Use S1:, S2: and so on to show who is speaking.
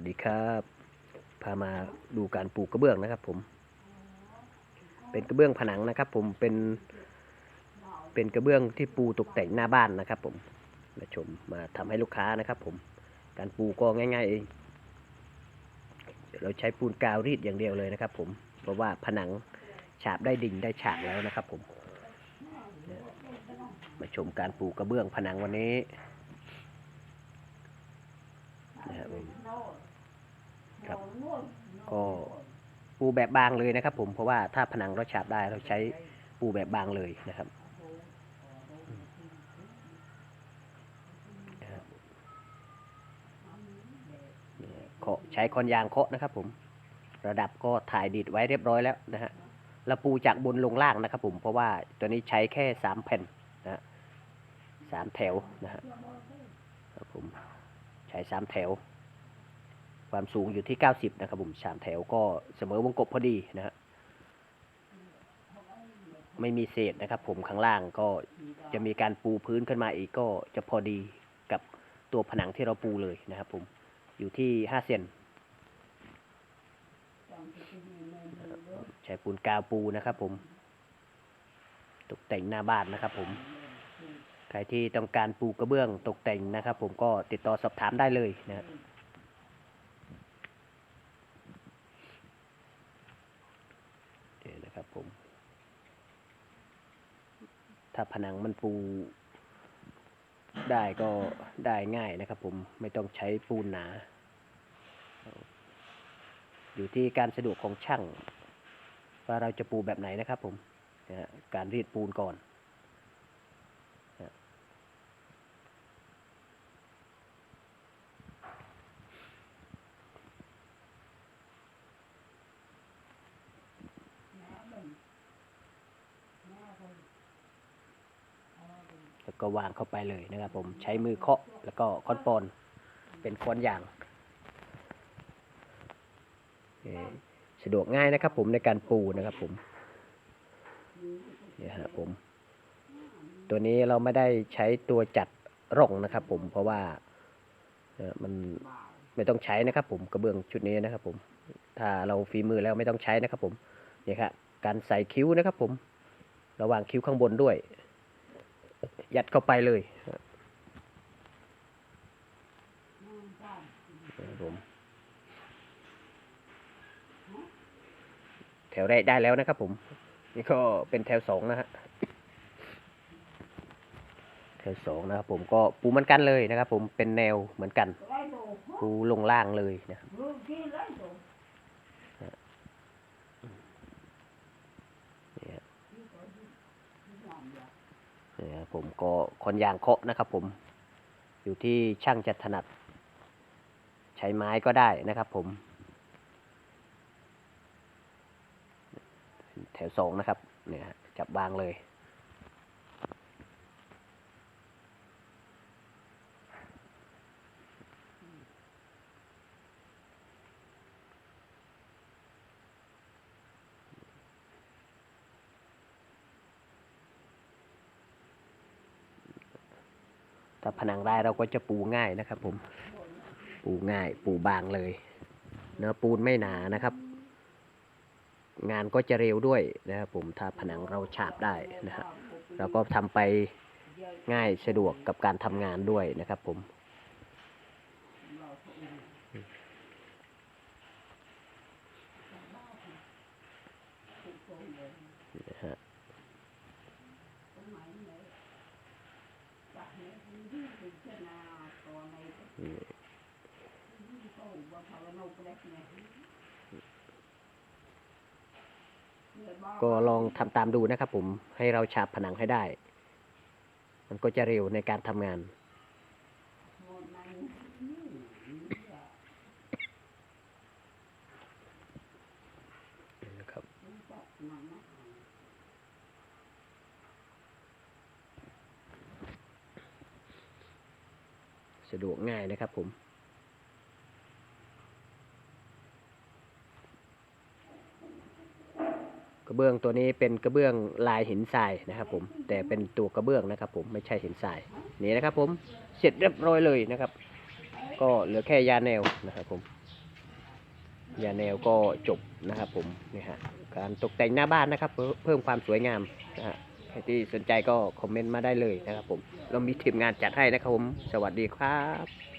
S1: ัสดีครับ พามาดูกระเบื้องนะครับ ผม เป็นกระเบื้องผนังนะครับ ผมเป็นเป็นกระเบื้องที่ปูตกแต่งหน้าบ้านนะครับ ผมมาชมมาทำให้ลูกค้านะครับ ผม การปูก็ง่ายๆเองเราใช้ปูนกาวรีดอย่างเดียวเลยนะครับ ผมเพราะว่าผนังฉาบได้ดิ่งได้ฉากแล้วนะครับ ผม มาชมการปูกระเบื้องผนังวันนี้นะครับผม ครับ ก็ปูแบบบางเลยนะครับ ผมเพราะว่าถ้าผนังเราฉาบได้เราใช้ปูแบบบางเลยนะครับเคาะใช้คอนยางเคาะนะครับ ผม ระดับก็ถ่ายดีดไว้เรียบร้อยแล้วนะฮะแล้วปูจากบนลงล่างนะครับผมเพราะว่าตัวนี้ใช้แค่สามแผ่นนะสามแถวนะฮะครับผมใช้สามแถว ความสูงอยู่ที่ 90 นะครับผมสามแถวก็เสมอวงกบพอดีนะฮะไม่มีเศษนะครับผมข้างล่างก็จะมีการปูพื้นขึ้นมาอีกก็จะพอดีกับตัวผนังที่เราปูเลยนะครับผมอยู่ที่ 5 เซนใช้ปูนกาวปูนะครับผม ตกแต่งหน้าบ้านนะครับผม ใครที่ต้องการปูกระเบื้องตกแต่งนะครับผมก็ติดต่อสอบถามได้เลยนะครับ ผม ถ้าผนังมันปูได้ก็ได้ง่ายนะครับ ผมไม่ต้องใช้ปูนหนา อยู่ที่การสะดวกของช่าง ว่าเราจะปูแบบไหนนะครับ ผมการรีดปูนก่อนนะฮะแล้ว ก็วางเข้าไปเลยนะครับผมใช้มือเคาะแล้วก็ค้อนปอนเป็นค้อนยางสะดวกง่ายนะครับผมในการปูนะครับผมเนี่ยฮะผม ตัวนี้เราไม่ได้ใช้ตัวจัดร่องนะครับผมเพราะว่ามันไม่ต้องใช้นะครับผมกระเบื้องชุดนี้นะครับผม ถ้าเราฝีมือแล้วไม่ต้องใช้นะครับผมเนี่ยครับการใส่คิ้วนะครับผม ระหว่างคิ้วข้างบนด้วย ยัดเข้าไปเลยครับผมแถวแรกได้แล้วนะครับผม นี่ก็เป็นแถวสองนะฮะแถวสองนะครับผมก็ปูเหมือนกันเลยนะครับผมเป็นแนวเหมือนกันปูลงล่างเลยนะเนี่ยเนี่ยครับผมก็คอนยางเคาะนะครับผมอยู่ที่ช่างจะถนัด ใช้ไม้ก็ได้นะครับผม แถวสองนะครับเนี่ยจับวางเลย ถ้าผนังได้เราก็จะปูง่ายนะครับ ผม ปูง่าย ปูบางเลยเนื้อปูนไม่หนานะครับ งานก็จะเร็วด้วยนะครับ ผมถ้าผนังเราฉาบได้นะฮะเราก็ทำไปง่ายสะดวกกับการทำงานด้วยนะครับ ผมนะฮะ ก็ลองทำตามดูนะครับผมให้เราฉาบผนังให้ได้ มันก็จะเร็วในการทำงาน นะครับ สะดวกง่ายนะครับผมกระเบื้องตัวนี้เป็นกระเบื้องลายหินทรายนะครับผมแต่เป็นตัวกระเบื้องนะครับผมไม่ใช่หินทรายนี่นะครับผมเสร็จเรียบร้อยเลยนะครับ ก็เหลือแค่ยาแนวนะครับผมยาแนวก็จบนะครับผมนี่ฮะการตกแต่งหน้าบ้านนะครับ เพิ่มเพิ่มความสวยงามนะฮะ ใครที่สนใจก็คอมเมนต์มาได้เลยนะครับผม เรามีทีมงานจัดให้นะครับผม สวัสดีครับ